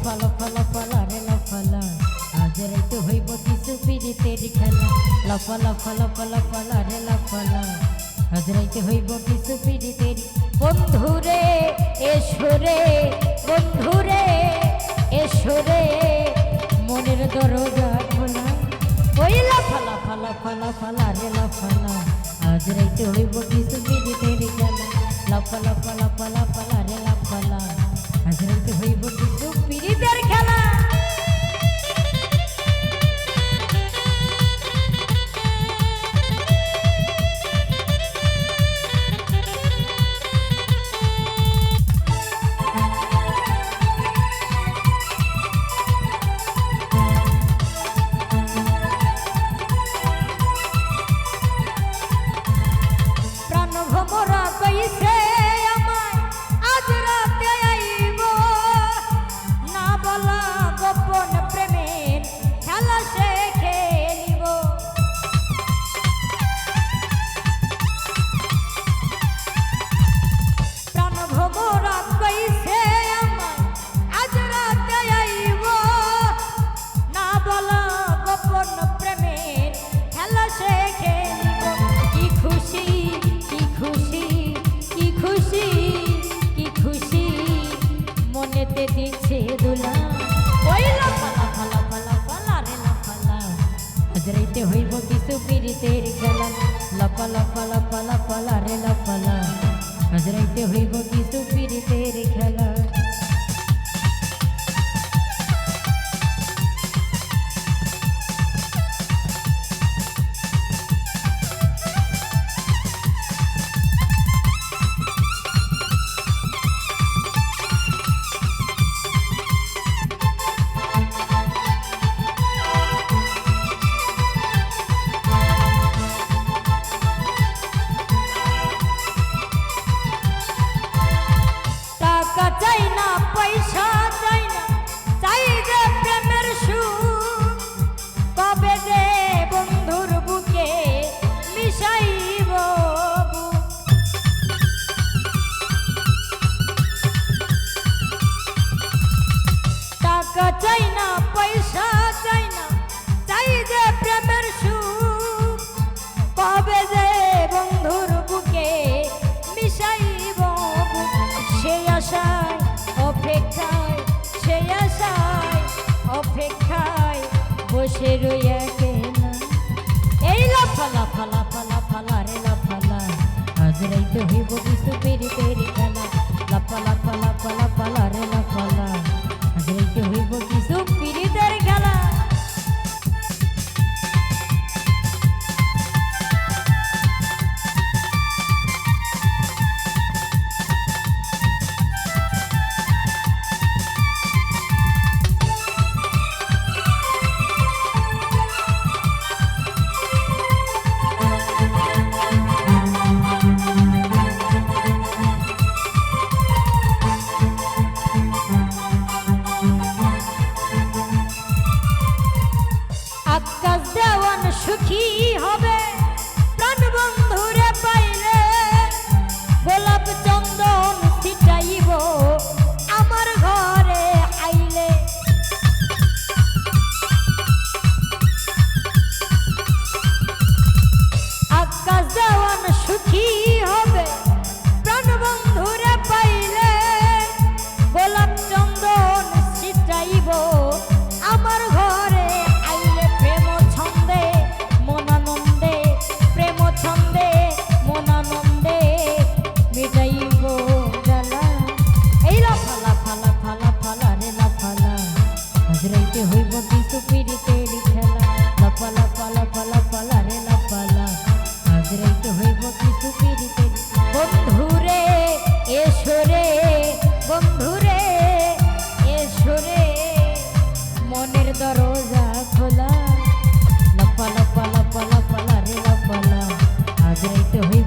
লফা লফা লফা লারে লফা লা আজ রাইতে হইব কিছু পিড়িতের খেলা লফা লফা লফা লফা লারে লফা লা আজ রাইতে হইব কিছু পিড়িতের বন্ধুরে এসরে বন্ধুরে এসরে মনের দরজা খোলা ওই লফা লফা লফা লফা লারে লফা আজ রাইতে হইব কিছু পিড়িতের খেলা লফা লফা লফা লফা লারে লফা হাজরাইতে হইব কিছু পিরিতের খেলা। লাফা লাফা লাফা লাফা লা রে লাফালা হাজরাইতে হইব কিছু পিরিতের খেলা। চাই না পয়সা চাই না চাই যে এই ফালা ফালা ফালা রে, লা ফালা। আজ রাইতে হইব কিছু পেরি পেরি খেলা। লাফা লাফা লাফা লাফা রে লাফালা হাজরাই পাখি হাজরাইতে হইব কিছু পিড়িতে খেলা। লাফালা ফালা ফালা ফালা রে লাফালা হাজরাইতে হইব কিছু লাপা লারে লাপালা আজ রাইতে হইব